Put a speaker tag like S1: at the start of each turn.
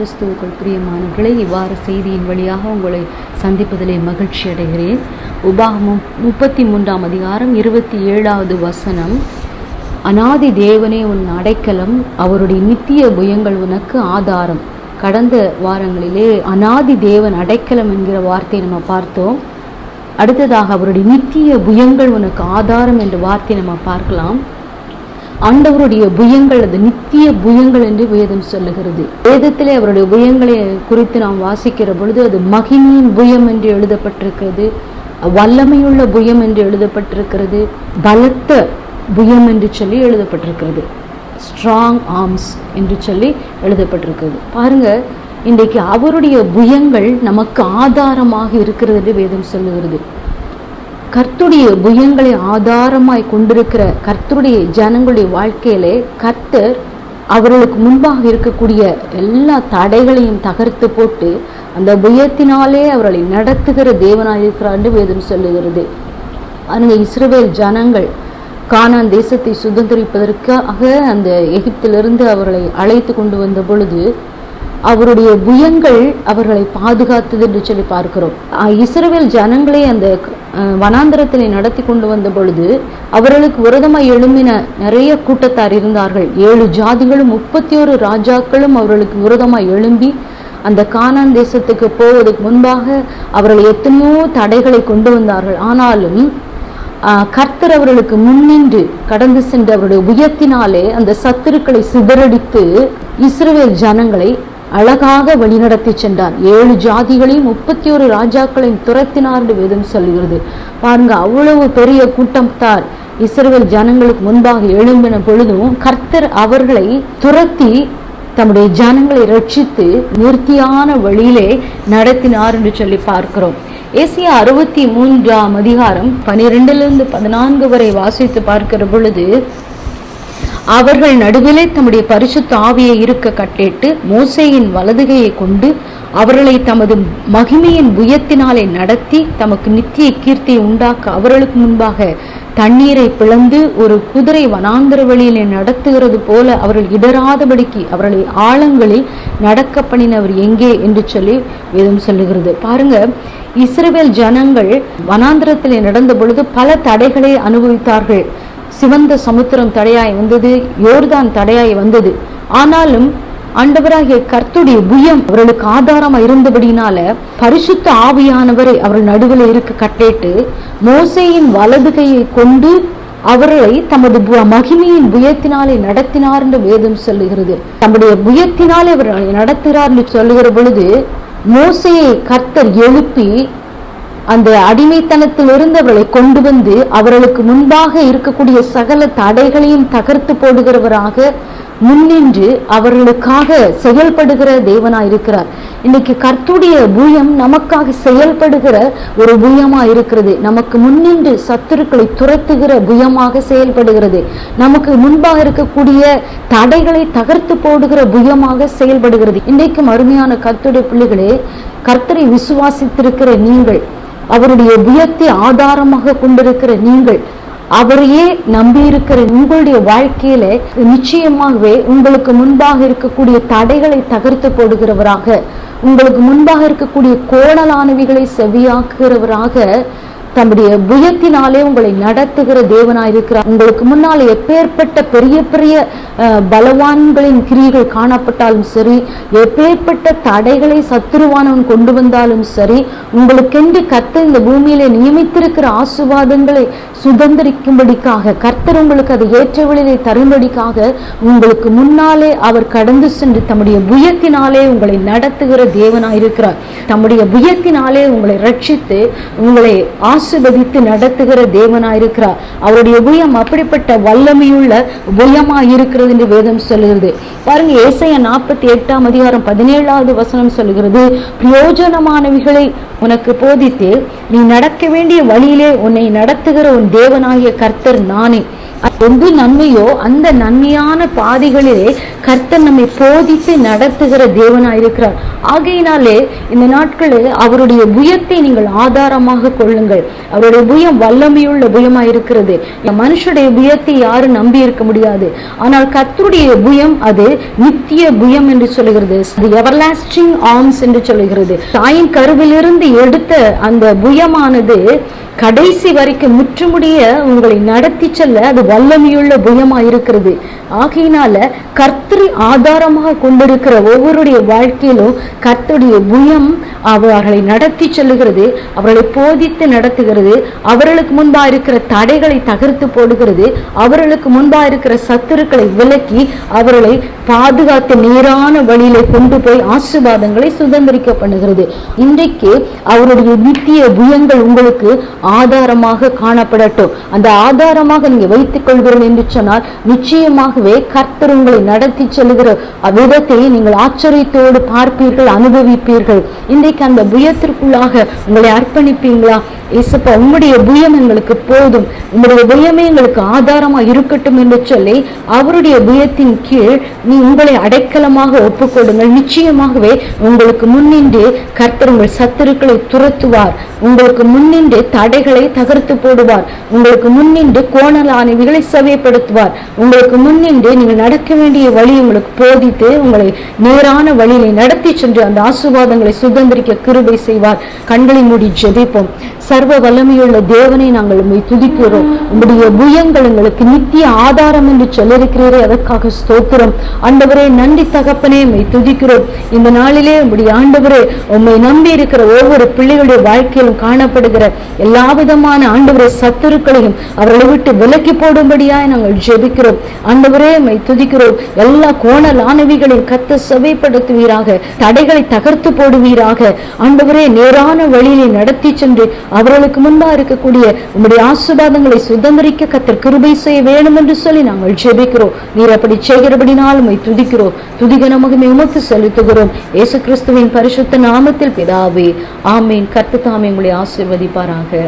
S1: கிறிஸ்துவுக்குள் பிரியமானவர்களே இவ்வாறு செய்தியின் வழியாக உங்களை சந்திப்பதிலே மகிழ்ச்சி அடைகிறேன். உபாகமும் முப்பத்தி மூன்றாம் அதிகாரம் இருபத்தி ஏழாவது வசனம். அனாதி தேவனே உன் அடைக்கலம் அவருடைய நித்திய புயங்கள் உனக்கு ஆதாரம். கடந்த வாரங்களிலே அனாதி தேவன் அடைக்கலம் என்கிற வார்த்தையை நம்ம பார்த்தோம். அடுத்ததாக அவருடைய நித்திய புயங்கள் உனக்கு ஆதாரம் என்ற வார்த்தையை நம்ம பார்க்கலாம். ஆண்டவருடைய புயங்கள் அது நித்திய புயங்கள் என்று வேதம் சொல்லுகிறது. வேதத்திலே அவருடைய புயங்களை குறித்து நாம் வாசிக்கிற பொழுது அது மகிமையின் புயம் என்று எழுதப்பட்டிருக்கிறது. வல்லமையுள்ள புயம் என்று எழுதப்பட்டிருக்கிறது. பலத்த புயம் என்று சொல்லி எழுதப்பட்டிருக்கிறது. ஸ்ட்ராங் ஆர்ம்ஸ் என்று சொல்லி எழுதப்பட்டிருக்கிறது. பாருங்க இன்றைக்கு அவருடைய புயங்கள் நமக்கு ஆதாரமாக இருக்கிறது என்று வேதம் சொல்லுகிறது. கர்த்துடைய புயங்களை ஆதாரமாய் கொண்டிருக்கிற கர்த்தருடைய ஜனங்களுடைய வாழ்க்கையிலே கர்த்தர் அவர்களுக்கு முன்பாக இருக்கக்கூடிய எல்லா தடைகளையும் தகர்த்து போட்டு அந்த புயத்தினாலே அவர்களை நடத்துகிற தேவனாய் என்று வேதம் சொல்லுகிறது. அங்கே இஸ்ரவேல் ஜனங்கள் கானான் தேசத்தை சுதந்திரிப்பதற்காக அந்த எகிப்திலிருந்து அவர்களை அழைத்து கொண்டு வந்த பொழுது அவருடைய புயங்கள் அவர்களை பாதுகாத்தது என்று சொல்லி பார்க்கிறோம். இஸ்ரேல் ஜனங்களை அந்த வனாந்திரத்தினை நடத்தி கொண்டு வந்த பொழுது அவர்களுக்கு விரதமாக எழும்பின நிறைய கூட்டத்தார் இருந்தார்கள். ஏழு ஜாதிகளும் முப்பத்தி ஒரு ராஜாக்களும் அவர்களுக்கு விரதமாக எழும்பி அந்த கானான் தேசத்துக்கு போவதற்கு முன்பாக அவர்கள் எத்தனையோ தடைகளை கொண்டு வந்தார்கள். ஆனாலும் கர்த்தர் அவர்களுக்கு முன்னின்று கடந்து சென்ற அவருடைய உயத்தினாலே அந்த சத்துருக்களை சிதறடித்து இஸ்ரவேல் ஜனங்களை அழகாக வழிநடத்தி சென்றார் ஏழு ஜாதிகளையும் முப்பத்தி ஒரு ராஜாக்களையும் துரத்தினார் என்று வேதம் சொல்கிறது. பாருங்க அவ்வளவு பெரிய கூட்டத்தார் இஸ்ரவேல் ஜனங்களுக்கு முன்பாக எழும்பின பொழுதும் கர்த்தர் அவர்களை துரத்தி தம்முடைய ஜனங்களை ரட்சித்து நிறுத்தியான வழியிலே நடத்தினார் என்று சொல்லி பார்க்கிறோம். ஏசியா அறுபத்தி மூன்றாம் அதிகாரம் பனிரெண்டிலிருந்து பதினான்கு வரை வாசித்து பார்க்கிற பொழுது அவர்கள் நடுவிலே தம்முடைய பரிசுத்த ஆவியை இருக்க கட்டிட்டு மோசையின் வலதுகையை கொண்டு அவர்களை தமது மகிமையின் புயத்தினாலே நடத்தி தமக்கு நித்திய கீர்த்தியை உண்டாக்க அவர்களுக்கு முன்பாக தண்ணீரை பிளந்து ஒரு குதிரை வனாந்தர வழியிலே நடத்துகிறது போல அவர்கள் இடராதபடிக்கு அவர்களை ஆழங்களில் நடக்க பண்ணினவர் எங்கே என்று சொல்லி வேதம் சொல்லுகிறது. பாருங்க இஸ்ரேல் ஜனங்கள் வனாந்திரத்திலே நடந்த பொழுது பல தடைகளை அனுபவித்தார்கள். சிவந்த சமுத்திரம் தடையாய் வந்தது யோர்தான் தடையாய் வந்தது. ஆனாலும் ஆண்டவராகிய கர்த்துடைய புயம் அவர்களுக்கு ஆதாரமா இருந்தபடினால பரிசுத்த ஆவியானவரை அவர்கள் நடுவில் இருக்க கட்டேட்டு மோசையின் வலது கையை கொண்டு அவர்களை தமது மகிமையின் புயத்தினாலே நடத்தினார் என்று வேதம் சொல்லுகிறது. தம்முடைய புயத்தினாலே அவர்களை நடத்துகிறார் என்று சொல்லுகிற பொழுது மோசையை கர்த்தர் எழுப்பி அந்த அடிமைத்தனத்தில் இருந்தவர்களை கொண்டு வந்து அவர்களுக்கு முன்பாக இருக்கக்கூடிய சகல தடைகளையும் தகர்த்து போடுகிறவராக முன்னின்று அவர்களுக்காக செயல்படுகிற தேவனா இருக்கிறார். இன்னைக்கு கர்த்துடைய பூயம் நமக்காக செயல்படுகிற ஒரு பூயமா இருக்கிறது. நமக்கு முன்னின்று சத்துருக்களை துரத்துகிற புயமாக செயல்படுகிறது. நமக்கு முன்பாக இருக்கக்கூடிய தடைகளை தகர்த்து போடுகிற புயமாக செயல்படுகிறது. இன்றைக்கும் அருமையான கர்த்துடைய பிள்ளைகளே கர்த்தரை விசுவாசித்திருக்கிற நீங்கள் அவருடைய புயத்தை ஆதாரமாக கொண்டிருக்கிற நீங்கள் அவரையே நம்பி இருக்கிற உங்களுடைய வாழ்க்கையில நிச்சயமாகவே உங்களுக்கு முன்பாக இருக்கக்கூடிய தடைகளை தகர்த்து போடுகிறவராக உங்களுக்கு முன்பாக இருக்கக்கூடிய கோணலானவிகளை செவியாக்குகிறவராக தம்முடைய புயத்தினாலே உங்களை நடத்துகிற தேவனாயிருக்கிறார். உங்களுக்கு முன்னால் எப்பேற்பட்ட பெரிய பெரிய பலவான்களின் கிரியைகள் காணப்பட்டாலும் சரி எப்பேற்பட்ட தடைகளை சத்துருவானவன் கொண்டு வந்தாலும் சரி உங்களுக்கென்று கத்த இந்த பூமியில நியமித்திருக்கிற ஆசுவாதங்களை சுதந்திரிக்கும்படிக்காக கர்த்தர் உங்களுக்கு அதை ஏற்ற வழியிலே தரும்படிக்காக உங்களுக்கு முன்னாலே அவர் கடந்து சென்று தம்முடைய புயத்தினாலே உங்களை நடத்துகிற தேவனாயிருக்கிறார். தம்முடைய புயத்தினாலே உங்களை ரட்சித்து உங்களை ஆசிர்வதித்து நடத்துகிற தேவனாயிருக்கிறார். அவருடைய புயம் அப்படிப்பட்ட வல்லமையுள்ள புயமாய் இருக்கிறது என்று வேதம் சொல்லுகிறது. பாருங்க ஏசைய நாற்பத்தி எட்டாம் அதிகாரம் பதினேழாவது வசனம் சொல்லுகிறது பிரயோஜனமானவைகளை உனக்கு போதித்து நீ நடக்க வேண்டிய வழியிலே உன்னை நடத்துகிற உன் தேவனாகிய கர்த்தர் நானே. எந்த நன்மையோ அந்த நன்மையான பாதைகளிலே கர்த்தர் நம்மை போதித்து நடத்துகிற தேவனாயிருக்கிறார். ஆகையினாலே இந்த நாட்களில் அவருடைய புயத்தை நீங்கள் ஆதாரமாக கொள்ளுங்கள். அவருடைய புயம் வல்லமையுள்ள புயமாயிருக்கிறது மனுஷனுடைய புயத்தை யாரும் நம்பி இருக்க முடியாது. ஆனால் கர்த்தருடைய புயம் அது நித்திய புயம் என்று சொல்லுகிறது. எவர்லாஸ்டிங் ஆர்ம்ஸ் என்று சொல்லுகிறது. தாயின் கருவிலிருந்து எடுத்த அந்த புயமானது கடைசி வரைக்கும் முற்றுமுடிய உங்களை நடத்தி செல்ல அது வல்லமையுள்ள புயமா இருக்கிறது. ஆகையினால கர்த்தரை ஆதாரமாக கொண்டிருக்கிற ஒவ்வொருடைய வாழ்க்கையிலும் கர்த்தருடைய புயம் அவர்களை நடத்தி செல்லுகிறது அவர்களை போதித்து நடத்துகிறது அவர்களுக்கு முன்பா இருக்கிற தடைகளை தகர்த்து போடுகிறது அவர்களுக்கு முன்பா இருக்கிற சத்துருக்களை விலக்கி அவர்களை பாதுகாத்து நேரான வழியில கொண்டு போய் ஆசிர்வாதங்களை சுதந்திரிக்க பண்ணுகிறது. இன்றைக்கு அவருடைய நித்திய புயங்கள் உங்களுக்கு ஆதாரமாக காணப்படட்டும். அந்த ஆதாரமாக நீங்க வைத்துக் கொள்கிறோம் என்று சொன்னால் நிச்சயமாகவே கர்த்தர் உங்களை நடத்தி செல்கிற விதத்தை நீங்கள் ஆச்சரியத்தோடு பார்ப்பீர்கள் அனுபவிப்பீர்கள். இன்றைக்கு அந்த புயத்திற்குள்ளாக உங்களை அர்ப்பணிப்பீங்களா? இசப்பா உம்முடைய புயம் எங்களுக்கு போதும். உம்முடைய புயமே எங்களுக்கு ஆதாரமா இருக்கட்டும் என்று சொல்லி அவருடைய புயத்தின் கீழ் நீ உங்களை அடைக்கலமாக ஒப்புக்கொடுங்கள் நிச்சயமாகவே உங்களுக்கு முன்னின்று கர்த்தர் உங்கள் சத்துருக்களை துரத்துவார். உங்களுக்கு முன்னின்று தடைகளை தகர்த்து போடுவார். உங்களுக்கு முன்னின்று கோணலானவிகளை சவைப்படுத்துவார் உங்களுக்கு முன்னின்று நீங்கள் நடக்க வேண்டிய வழி உங்களுக்கு போதித்து உங்களை நேரான வழியிலே நடத்தி சென்று அந்த ஆசுவாதங்களை சுதந்திரிக்க கிருபை செய்வார். கண்களை மூடி ஜெபிப்போம். சர்வ வல்லமையுள்ள தேவனை நாங்கள் உண்மை துதிக்கிறோம். உங்களுடைய புயங்கள் எங்களுக்கு நித்திய ஆதாரம் என்று சொல்லிருக்கிறீரே அதற்காக ஸ்தோத்திரம். ஆண்டவரே நன்றி தகப்பனே உண்மை துதிக்கிறோம். இந்த நாளிலே உங்களுடைய ஆண்டவரே உண்மை நம்பி இருக்கிற ஒவ்வொரு பிள்ளைகளுடைய வாழ்க்கையிலும் காணப்படுகிற எல்லா விதமான ஆண்டவரை சத்துருக்களையும் அவர்களை விட்டு விலக்கி போடும்படியாய் நாங்கள் ஜெபிக்கிறோம். ஆண்டவரே உண்மை துதிக்கிறோம். எல்லா கோணலானவிகளையும் கத்த சபைப்படுத்துவீராக தடைகளை தகர்த்து போடுவீராக. ஆண்டவரே நேரான வழியிலே நடத்தி சென்று அவர்களுக்கு முன்பா இருக்கக்கூடிய உங்களுடைய ஆசீர்வாதங்களை சுதந்திரிக்க கத்தர் கிருபை செய்ய வேண்டும் என்று சொல்லி நாங்கள் ஜெபிக்கிறோம். நீர் அப்படி செய்கிறபடினால் உம்மை துதிக்கிறோம். துதிகன மகிமை உமக்கு செலுத்துகிறோம். இயேசு கிறிஸ்துவின் பரிசுத்த நாமத்தில் பிதாவே ஆமீன். கர்த்தர் தாமே உங்களை ஆசீர்வதிப்பாராக.